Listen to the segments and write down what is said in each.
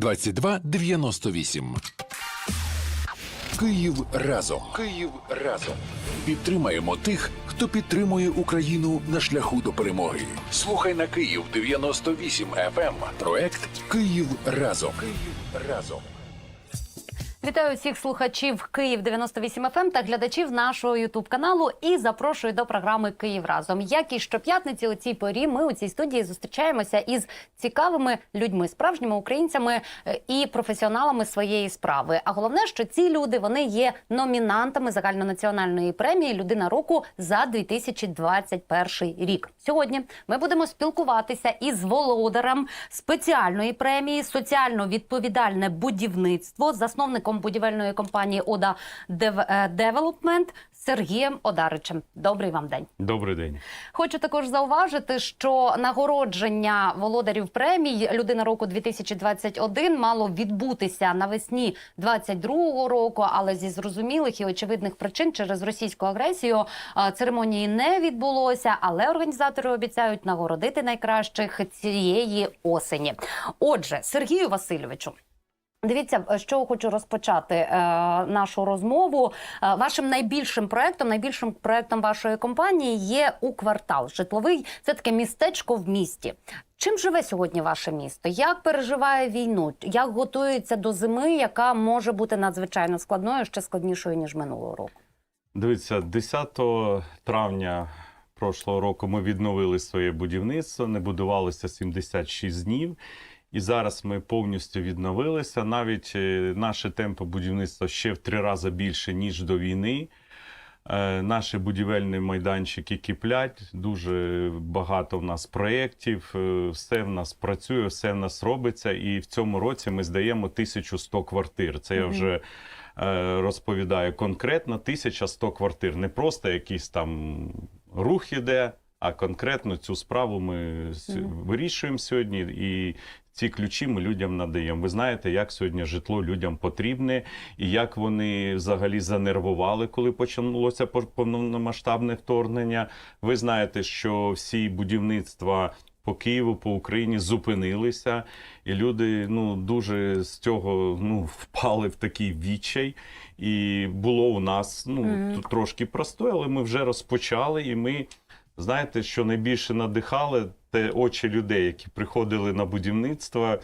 2298. Київ разом. Київ разом. Підтримаємо тих, хто підтримує Україну на шляху до перемоги. Слухай на Київ 98 FM. Проект Київ разом. Київ разом. Вітаю всіх слухачів Київ 98 FM та глядачів нашого Ютуб каналу і запрошую до програми Київ разом. Як і щоп'ятниці у цій порі ми у цій студії зустрічаємося із цікавими людьми, справжніми українцями е, і професіоналами своєї справи. А головне, що ці люди вони є номінантами загальнонаціональної премії Людина року за 2021 рік. Сьогодні ми будемо спілкуватися із володарем спеціальної премії соціально відповідальне будівництво, засновником будівельної компанії Ода е, Девелопмент Сергієм Одаричем. Добрий вам день. Добрий день. Хочу також зауважити, що нагородження володарів премій Людина року 2021 мало відбутися навесні 22-го року, але зі зрозумілих і очевидних причин через російську агресію церемонії не відбулося. Але організатори обіцяють нагородити найкращих цієї осені. Отже, Сергію Васильовичу. Дивіться, з чого хочу розпочати е, нашу розмову. Е, вашим найбільшим проектом, найбільшим проектом вашої компанії є у квартал. Житловий це таке містечко в місті. Чим живе сьогодні ваше місто? Як переживає війну? Як готується до зими, яка може бути надзвичайно складною, ще складнішою ніж минулого року? Дивіться, 10 травня прошлого року ми відновили своє будівництво, не будувалося 76 днів. І зараз ми повністю відновилися. Навіть е, наші темпи будівництва ще в три рази більше, ніж до війни. Е, Наші будівельні майданчики киплять. Дуже багато в нас проєктів. е, Все в нас працює, все в нас робиться. І в цьому році ми здаємо 1100 квартир. Це я вже розповідаю конкретно 1100 квартир. Не просто якийсь там рух іде, а конкретно цю справу ми вирішуємо сьогодні. І ці ключі ми людям надаємо. Ви знаєте, як сьогодні житло людям потрібне, і як вони взагалі занервували, коли почалося пов- повномасштабне вторгнення. Ви знаєте, що всі будівництва. По Києву, по Україні зупинилися, і люди ну дуже з цього ну впали в такий відчай. І було у нас ну Мгм. тут трошки простой, але ми вже розпочали. І ми знаєте, що найбільше надихали те очі людей, які приходили на будівництво,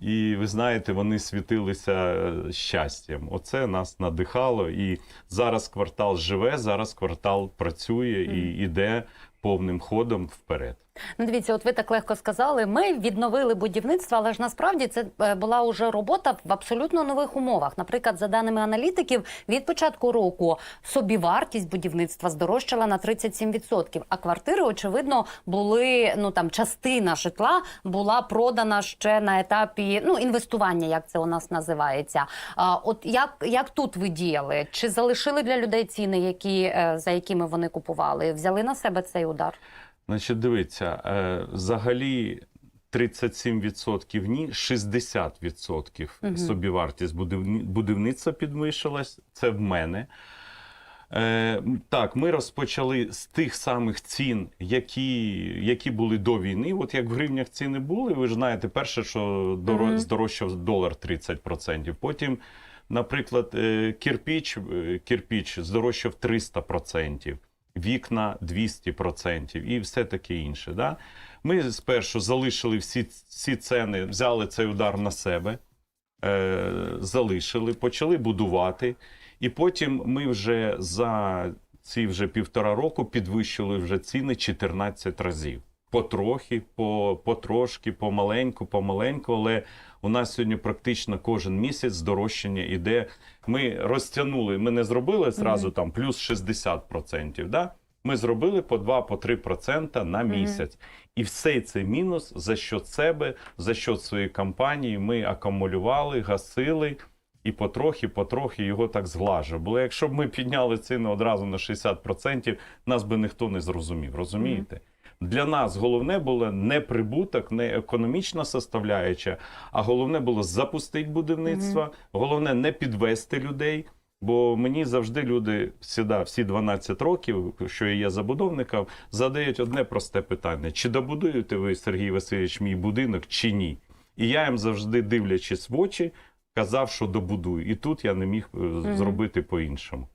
і ви знаєте, вони світилися е, щастям. Оце нас надихало. І зараз квартал живе, зараз квартал працює і йде повним ходом вперед. Ну, дивіться, от ви так легко сказали. Ми відновили будівництво, але ж насправді це е, була уже робота в абсолютно нових умовах. Наприклад, за даними аналітиків, від початку року собівартість будівництва здорожчала на 37%, А квартири, очевидно, були ну там частина житла була продана ще на етапі ну інвестування, як це у нас називається. А от як, як тут ви діяли? Чи залишили для людей ціни, які е, за якими вони купували? Взяли на себе цей удар? Значить, дивіться, е, взагалі 37% ні, 60% Мгм. собівартість будівництва підвищилась. Це в мене. Е, так, ми розпочали з тих самих цін, які, які були до війни. От як в гривнях ціни були, ви ж знаєте, перше, що доро- Мгм. здорожчав долар 30%. Потім, наприклад, е, кирпіч, е, кирпіч здорожчав 300%, вікна 200% і все таке інше. Да? Ми спершу залишили всі ці ціни, взяли цей удар на себе, е, залишили, почали будувати. І потім ми вже за ці вже півтора року підвищили вже ціни 14 разів. Потрохи, по, потрошки, помаленьку, помаленьку, але у нас сьогодні практично кожен місяць здорожчання іде. Ми розтягнули, ми не зробили зразу там плюс 60%, да? Ми зробили по 2-3% на місяць. І все цей мінус за счет себе, за счет своєї компанії ми акумулювали, гасили і потрохи, потрохи його так зглажували. Бо якщо б ми підняли ціни одразу на 60%, нас би ніхто не зрозумів. Розумієте? Для нас головне було не прибуток, не економічна составляюча, а головне було запустити будівництво, головне не підвести людей. Бо мені завжди люди сюди, всі 12 років, що я є забудовником, задають одне просте питання: чи добудуєте ви, Сергій Васильович, мій будинок, чи ні? І я їм завжди, дивлячись в очі, казав, що добудую. І тут я не міг е, зробити по-іншому.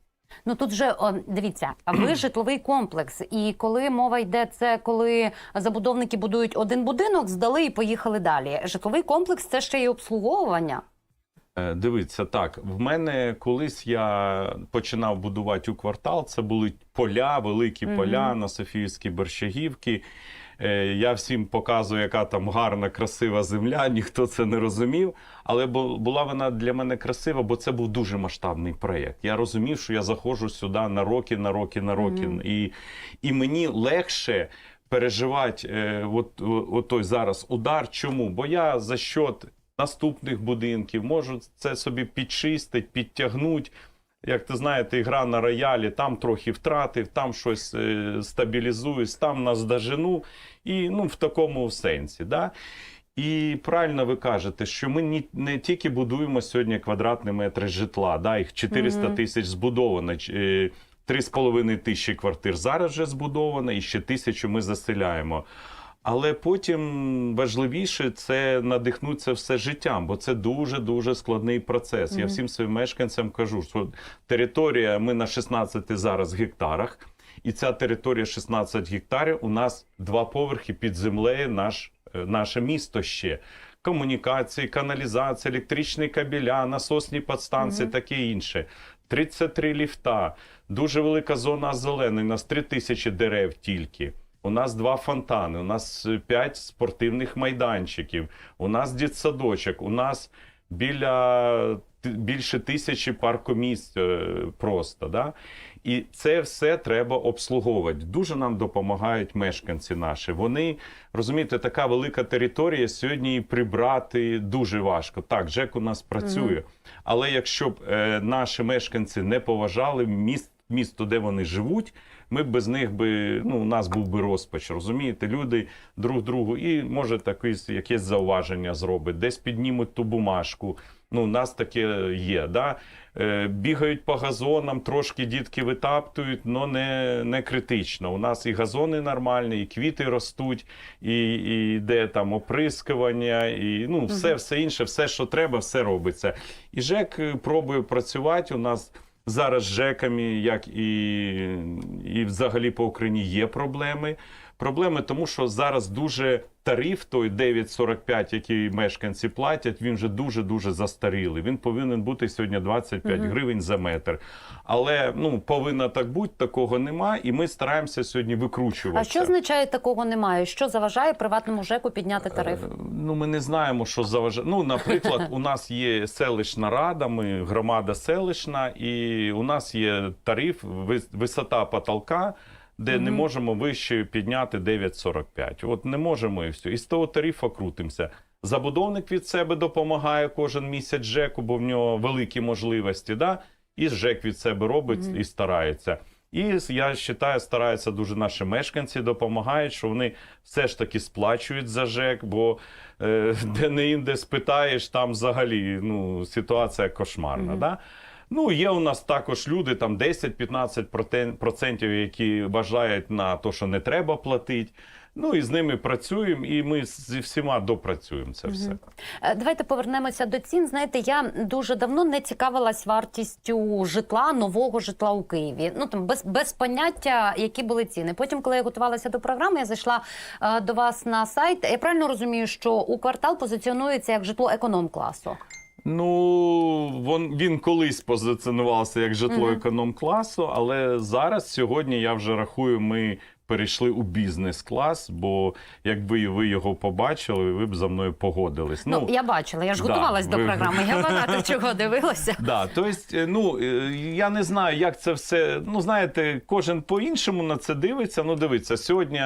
Ну тут же о, дивіться, а ви житловий комплекс. І коли мова йде, це коли забудовники будують один будинок, здали і поїхали далі. Житловий комплекс це ще й обслуговування. Е, Дивіться, так, в мене колись я починав будувати у квартал. Це були поля, великі поля на Софіївській Борщагівці. Е, Я всім показую, яка там гарна, красива земля. Ніхто це не розумів. Але бу- була вона для мене красива, бо це був дуже масштабний проєкт. Я розумів, що я заходжу сюди на роки, на роки, на роки. І, і мені легше переживати е, от, от той зараз удар. Чому? Бо я за счет наступних будинків можу це собі підчистити, підтягнути. Як ти знаєте, гра на роялі, там трохи втратив, там щось е, стабілізуюсь, там наздожену. І ну, в такому сенсі. Да? І правильно ви кажете, що ми не тільки будуємо сьогодні квадратні метри житла, да, їх 400 тисяч збудовано. ч- е, 3,5 тисячі квартир зараз вже збудовано, і ще тисячу ми заселяємо. Але потім важливіше це надихнутися все життям, бо це дуже дуже складний процес. Я всім своїм мешканцям кажу, що територія ми на 16 зараз гектарах, і ця територія 16 гектарів. У нас два поверхи під землею, наш, е, наше місто ще. Комунікації, каналізація, електричні кабеля, насосні підстанції, таке інше. 33 ліфта, дуже велика зона озеленення, у нас 3 тисячі дерев тільки. У нас два фонтани, у нас е, п'ять спортивних майданчиків, у нас дитсадочок, у нас біля більше тисячі паркомісць е, просто. Да? І це все треба обслуговувати. Дуже нам допомагають мешканці наші. Вони розумієте, така велика територія сьогодні її прибрати дуже важко. Так, ЖЕК у нас працює. Але якщо б е, наші мешканці не поважали міст, місто, де вони живуть, ми б без них би ну у нас був би розпач. Розумієте, люди друг другу, і може якесь, якесь зауваження зробить, десь піднімуть ту бумажку. Ну, у нас таке є. Да? Е, бігають по газонам, трошки дітки витаптують, але не, не критично. У нас і газони нормальні, і квіти ростуть, і, і йде там оприскування, і ну, все, все інше, все, що треба, все робиться. І ЖЕК е, пробує працювати. У нас зараз з ЖЕКами, як і, і взагалі по Україні є проблеми. Проблеми тому, що зараз дуже тариф, той 9,45, який мешканці платять, він вже дуже-дуже застарілий. Він повинен бути сьогодні 25 гривень за метр. Але ну, повинно так бути, такого нема, і ми стараємося сьогодні А що означає такого немає? Що заважає приватному ЖЕКу підняти тариф? Е, Ну, ми не знаємо, що заважає. Ну, наприклад, у нас є селищна рада, ми громада селищна, і у нас є тариф, висота потолка, де не можемо вище підняти 9,45. От не можемо і все. І з того тарифу крутимося. Забудовник від себе допомагає кожен місяць ЖЕКу, бо в нього великі можливості. Да? І ЖЕК від себе робить і старається. І я вважаю, стараються дуже наші мешканці допомагають, що вони все ж таки сплачують за ЖЕК, бо е, де не інде спитаєш, там взагалі ну, ситуація кошмарна. Да? Ну, є у нас також люди, там 10-15% процентів, які вважають на те, що не треба платити. Ну і з ними працюємо, і ми зі всіма допрацюємо це все. Е, Давайте повернемося до цін. Знаєте, я дуже давно не цікавилась вартістю житла, нового житла у Києві. Ну там без, без поняття, які були ціни. Потім, коли я готувалася до програми, я зайшла е, до вас на сайт. Я правильно розумію, що у квартал позиціонується як житло економ-класу. Ну, він, він колись позиціонувався як житло економ-класу, але зараз, сьогодні, я вже рахую, ми перейшли у бізнес-клас, бо якби ви його побачили, ви б за мною погодились. Ну, я бачила, я ж да, готувалась до програми. Я багато чого дивилася. Да, то есть, е, ну е, я не знаю, як це все. Ну знаєте, кожен по-іншому на це дивиться. Ну, дивиться, сьогодні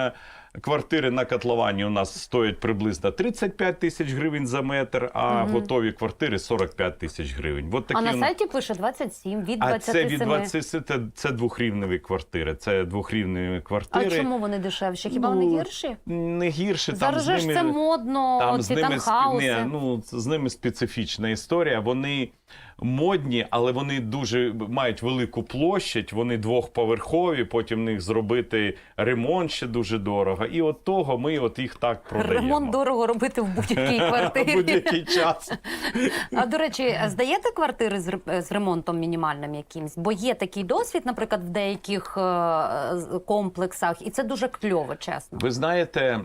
квартири на котловані у нас стоять приблизно 35 тисяч гривень за метр, а готові квартири 45 тисяч гривень. От А на сайті пише 27, від а це від 20, це, це двохрівневі квартири. Це двохрівневі А чому вони дешевші? Хіба Ну, вони гірші? Не гірше Зараз там з ними... це модно, Там з ними танхауси. не, ну, з ними специфічна історія. Вони модні, але вони дуже мають велику площадь, вони двохповерхові, потім в них зробити ремонт ще дуже дорого. І от того ми от їх так продаємо. Ремонт дорого робити в будь-якій квартирі. будь-який час. А до речі, здаєте квартири з, ремонтом мінімальним якимсь? Бо є такий досвід, наприклад, в деяких е, комплексах, і це дуже кльово, чесно. Ви знаєте,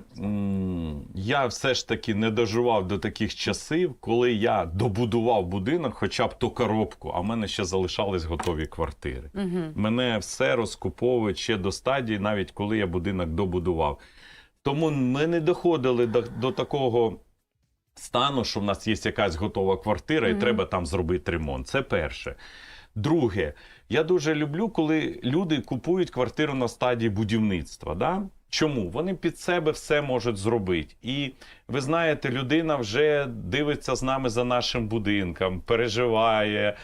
я все ж таки не доживав до таких часів, коли я добудував будинок, хоча б ту коробку, а в мене ще залишались готові квартири. Угу. Мене все розкуповують ще до стадії, навіть коли я будинок добудував. Тому ми не доходили до, до такого стану, що в нас є якась готова квартира, і треба там зробити ремонт. Це перше. Друге, я дуже люблю, коли люди купують квартиру на стадії будівництва. Да? Чому? Вони під себе все можуть зробити. І ви знаєте, людина вже дивиться з нами за нашим будинком, переживає,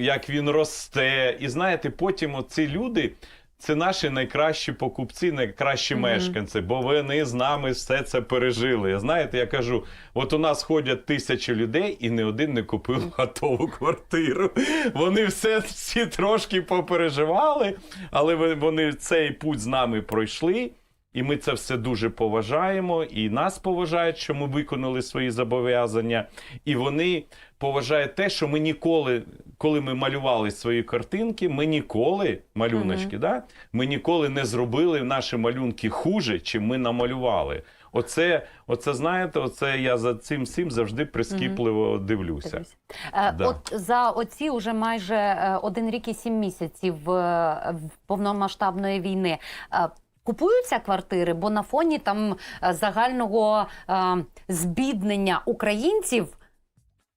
як він росте. І знаєте, потім оці люди. Це наші найкращі покупці, найкращі Мгм. мешканці, бо вони з нами все це пережили. Знаєте, я кажу: от у нас ходять тисячі людей, і ні один не купив готову квартиру. Вони все всі трошки попереживали, але вони цей путь з нами пройшли. І ми це все дуже поважаємо, і нас поважають, що ми виконали свої зобов'язання. І вони поважають те, що ми ніколи, коли ми малювали свої картинки, ми ніколи, малюночки, да? ми ніколи не зробили наші малюнки хуже, чим ми намалювали. Оце, оце знаєте, оце я за цим всім завжди прискіпливо дивлюся. Дивлюсь. Е, Да. От за оці уже майже е, один рік і сім місяців е, повномасштабної війни. Купуються квартири, бо на фоні там е, загального е, збіднення українців.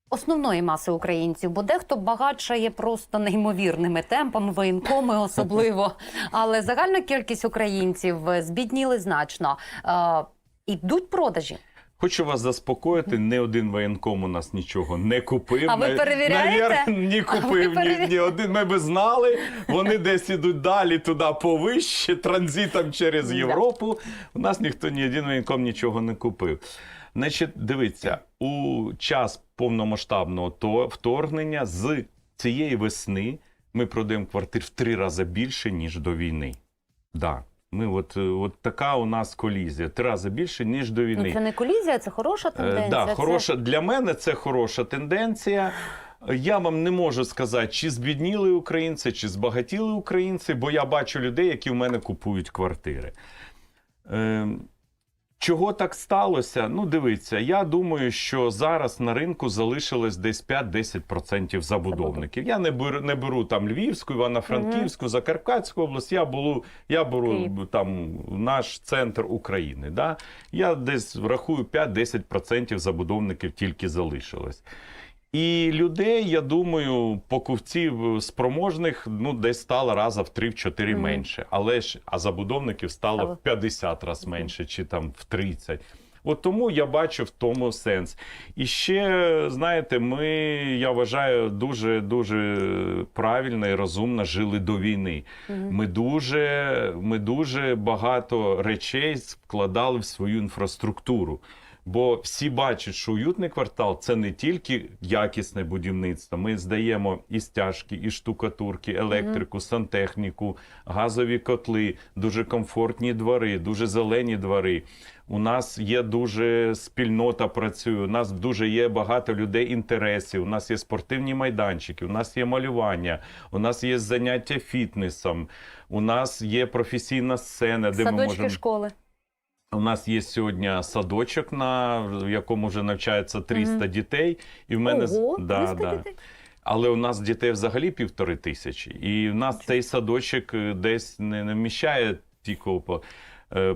Основної маси українців, бо дехто багатшає просто неймовірними темпами, воєнкоми особливо. Але загальна кількість українців е, збідніли значно. Е, Ідуть продажі. Хочу вас заспокоїти, не один воєнком у нас нічого не купив. А ви перевіряєте? навір- Ні купив, ні, перевір- ні один. Ми би знали. Вони десь ідуть далі, туди повище, транзитом через Європу. У нас ніхто ні один воєнком нічого не купив. Значить, дивіться, у час повномасштабного то- вторгнення з цієї весни ми продаємо квартир в три рази більше, ніж до війни. Да. Ми от, е, от така у нас колізія. Три рази більше, ніж до війни. Ну, це не колізія, це хороша тенденція. Е, да, це- хороша, для мене це хороша тенденція. Я вам не можу сказати, чи збідніли українці, чи збагатіли українці, бо я бачу людей, які в мене купують квартири. Е, чого так сталося? Ну, дивіться, я думаю, що зараз на ринку залишилось десь 5-10% забудовників. Я не беру, не беру там Львівську, Івано-Франківську, Закарпатську область. Я беру, я беру там наш центр України. Да? Я десь рахую 5-10% забудовників тільки залишилось. І людей, я думаю, покупців спроможних ну десь стало раза в 3-4 Мгм. менше. Але ж а забудовників стало в 50 разів менше, чи там в 30. От тому я бачу в тому сенс. І ще, знаєте, ми, я вважаю, дуже дуже правильно і розумно жили до війни. Мгм. Ми дуже, ми дуже багато речей вкладали в свою інфраструктуру. Бо всі бачать, що уютний квартал це не тільки якісне будівництво. Ми здаємо і стяжки, і штукатурки, електрику, сантехніку, газові котли, дуже комфортні двори, дуже зелені двори. У нас є дуже спільнота працює. У нас дуже є багато людей інтересів. У нас є спортивні майданчики, у нас є малювання, у нас є заняття фітнесом, у нас є професійна сцена, де ми Садочки, можемо. школи. У нас є сьогодні садочок, на в якому вже навчається 300 Мгм. дітей, і в мене Ого, да, 300 да. дітей. Але у нас дітей взагалі півтори тисячі, і в нас цей садочок е, десь не, вміщає тільки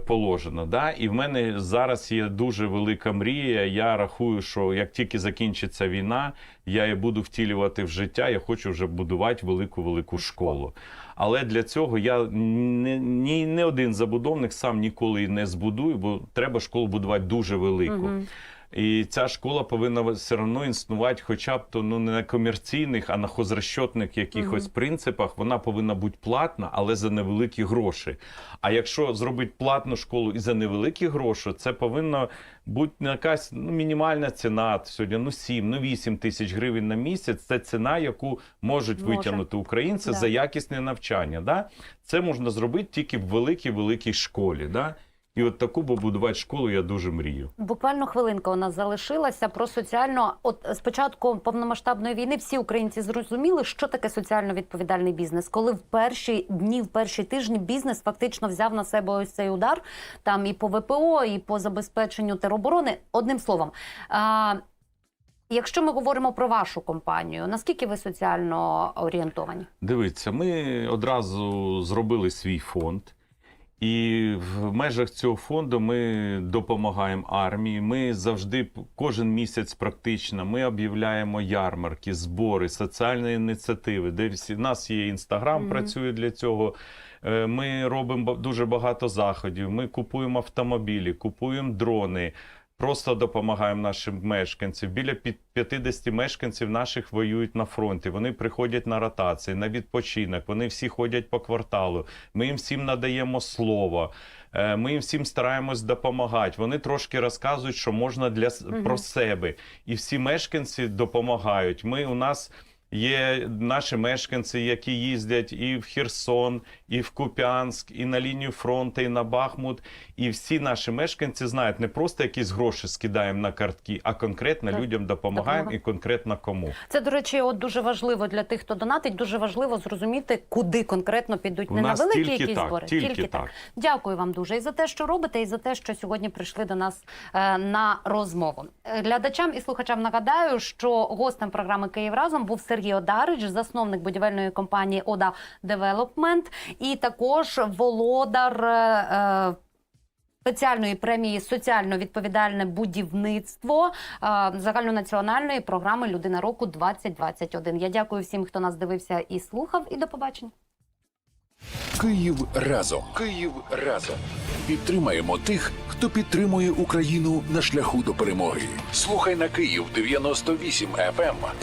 Положено, да, і в мене зараз є дуже велика мрія. Я рахую, що як тільки закінчиться війна, я її буду втілювати в життя. Я хочу вже будувати велику велику школу. Але для цього я не, ні, не один забудовник сам ніколи не збудую, бо треба школу будувати дуже велику. Мгм. І ця школа повинна все одно існувати, хоча б то ну не на комерційних, а на хозрасчетних якихось принципах. Вона повинна бути платна, але за невеликі гроші. А якщо зробити платну школу і за невеликі гроші, це повинна бути якась ну, мінімальна ціна. Сьогодні ну 7, ну 8 тисяч гривень на місяць. Це ціна, яку можуть Може. витягнути українці Да. за якісне навчання. Да? Це можна зробити тільки в великій великій школі. Да? І от таку побудувати школу я дуже мрію. Буквально хвилинка у нас залишилася про соціально. От з початку повномасштабної війни всі українці зрозуміли, що таке соціально відповідальний бізнес, коли в перші дні, в перші тижні бізнес фактично взяв на себе ось цей удар там і по ВПО, і по забезпеченню тероборони. Одним словом. А, Якщо ми говоримо про вашу компанію, наскільки ви соціально орієнтовані? Дивіться, ми одразу зробили свій фонд. І в межах цього фонду ми допомагаємо армії. Ми завжди кожен місяць практично ми об'являємо ярмарки, збори, соціальні ініціативи. Де всі нас є інстаграм, Мгм. працює для цього. Е, Ми робимо дуже багато заходів. Ми купуємо автомобілі, купуємо дрони. Просто допомагаємо нашим мешканцям. Біля пі- 50 мешканців наших воюють на фронті. Вони приходять на ротації, на відпочинок. Вони всі ходять по кварталу. Ми їм всім надаємо слово. Е, Ми їм всім стараємось допомагати. Вони трошки розказують, що можна для угу. Про себе. І всі мешканці допомагають. Ми у нас. Є наші мешканці, які їздять і в Херсон, і в Куп'янськ, і на лінію фронту, і на Бахмут. І всі наші мешканці знають, не просто якісь гроші скидаємо на картки, а конкретно Так. людям допомагаємо Допомога. і конкретно кому. Це, до речі, от дуже важливо для тих, хто донатить. Дуже важливо зрозуміти, куди конкретно підуть У не на великі тільки якісь так, збори. тільки так. Дякую вам дуже і за те, що робите, і за те, що сьогодні прийшли до нас е, на розмову. Е, Глядачам і слухачам нагадаю, що гостем програми Київ разом був Сергій Одарич, засновник будівельної компанії Ода Девелопмент, і також володар. е, е, Спеціальної премії соціально відповідальне будівництво е, загальнонаціональної програми Людина року 2021 Я дякую всім, хто нас дивився і слухав. І до побачення. Київ разом. Київ разом. Підтримаємо тих, хто підтримує Україну на шляху до перемоги. Слухай на Київ 98 FM